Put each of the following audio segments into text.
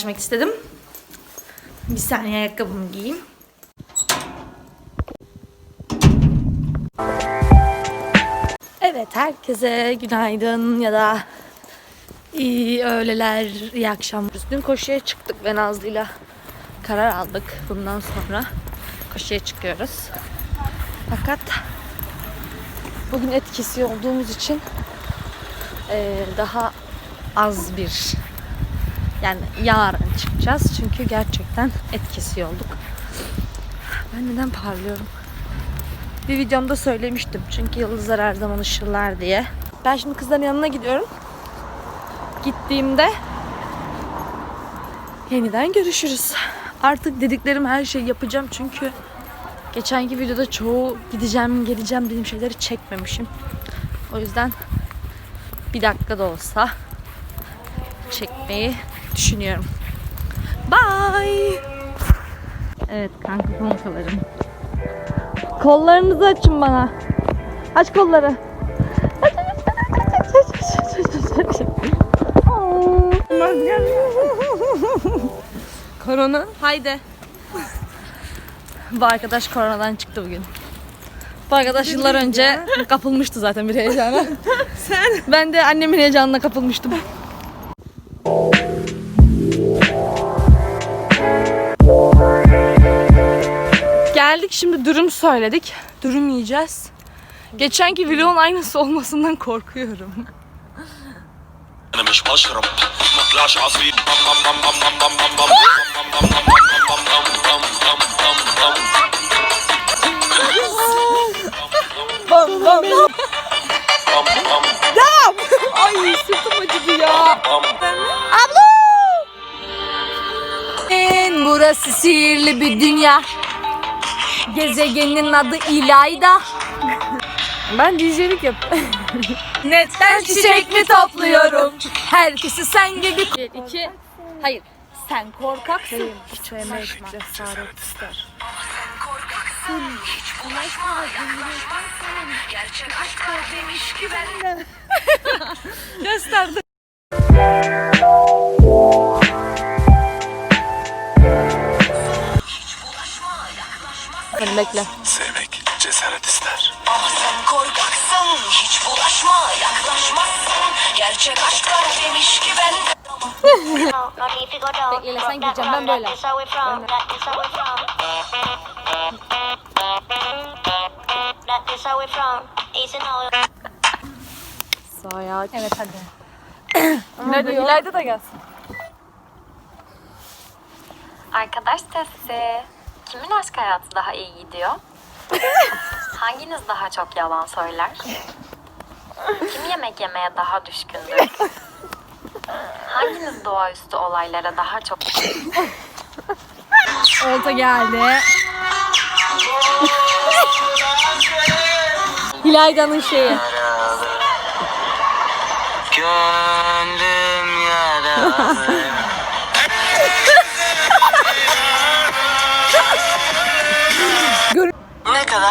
açmak istedim. Bir saniye ayakkabımı giyeyim. Evet herkese günaydın ya da iyi öğleler, iyi akşamlar. Dün koşuya çıktık ve Nazlı'yla karar aldık. Bundan sonra koşuya çıkıyoruz. Fakat bugün etkisi olduğumuz için daha az bir yani yarın çıkacağız çünkü gerçekten etkisi olduk. Ben neden parlıyorum? Bir videomda söylemiştim çünkü yıldızlar her zaman ışırlar diye. Ben şimdi kızların yanına gidiyorum. Gittiğimde yeniden görüşürüz. Artık dediklerim her şeyi yapacağım çünkü geçenki videoda çoğu gideceğim geleceğim dediğim şeyleri çekmemişim. O yüzden bir dakika da olsa çekmeyi düşünüyorum. Bye. Evet kanka konkalarım. Kollarınızı açın bana. Aç kolları. Aç aç aç aç aç aç aç aç aç aç. Aa. Korona. Haydi. Bu arkadaş koronadan çıktı bugün. Bu arkadaş yıllar önce kapılmıştı zaten bir heyecana. Sen. Ben de annemin heyecanına kapılmıştım. söyledik. Dürüm yiyeceğiz. Geçenki vlogun aynısı olmasından korkuyorum. bam bam. Dam. Ay sırtım acıdı ya. Abla. Burası sihirli bir dünya. Gezegenin adı İlayda. Ben DJ'lik yap. Netten çiçek mi topluyorum? Herkesi sen gibi... Bir, iki, hayır. Sen korkaksın. Hiç sevmek cesaret ister. Gösterdi. Hadi bekle. Sevmek cesaret ister. Sen korkaksın hiç bulaşma yaklaşmazsın Gerçek aşk var demiş ki ben Bekle sen gireceğim ben böyle. Sağa Evet hadi. Hadi İlayda da gelsin. Arkadaş testi. Kimin aşk hayatı daha iyi gidiyor? Hanginiz daha çok yalan söyler? Kim yemek yemeye daha düşkündür? Hanginiz doğaüstü olaylara daha çok Olta geldi. Hilayda'nın şeyi. Gönlüm yaralı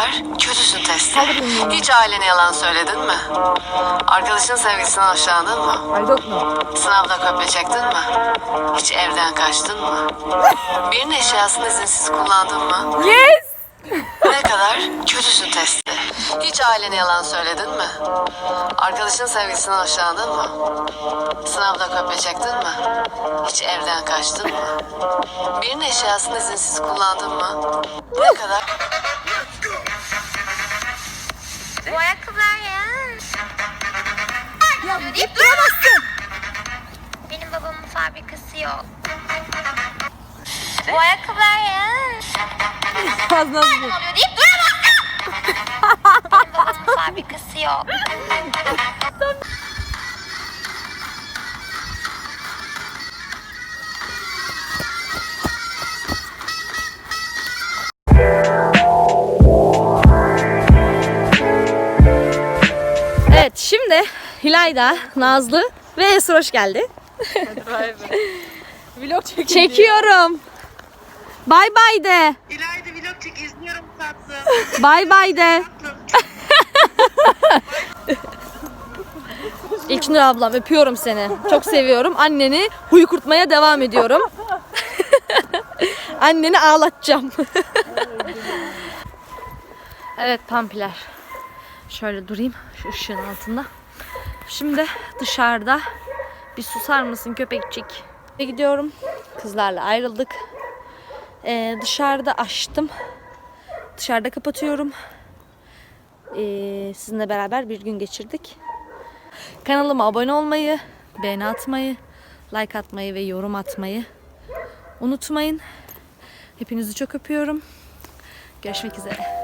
kadar kötüsün testi. Hiç ailene yalan söyledin mi? Arkadaşın sevgisinden hoşlandın mı? I don't know. Sınavda kopya çektin mi? Hiç evden kaçtın mı? Birinin eşyasını izinsiz kullandın mı? Yes! Ne kadar kötüsün testi. Hiç ailene yalan söyledin mi? Arkadaşın sevgisinden hoşlandın mı? Sınavda kopya çektin mi? Hiç evden kaçtın mı? Birinin eşyasını izinsiz kullandın mı? Ne kadar Bu ayakkabılar ya. Ya deyip duramazsın. Benim babamın fabrikası yok. Bu ayakkabılar ya. Az nasıl? oluyor deyip duramazsın. Benim babamın fabrikası yok. Şimdi Hilayda, Nazlı ve Esra hoş geldi. Vlog çekin. Çekiyorum. Bay bay de. İlayda vlog çek izliyorum tatlım. Bay bay de. İlknur ablam öpüyorum seni. Çok seviyorum. Anneni huyu kurtmaya devam ediyorum. Anneni ağlatacağım. evet pampiler. Şöyle durayım şu ışığın altında. Şimdi dışarıda bir susar mısın köpekçik? Gidiyorum. Kızlarla ayrıldık. Ee, dışarıda açtım. Dışarıda kapatıyorum. Ee, sizinle beraber bir gün geçirdik. Kanalıma abone olmayı, beğeni atmayı, like atmayı ve yorum atmayı unutmayın. Hepinizi çok öpüyorum. Görüşmek üzere.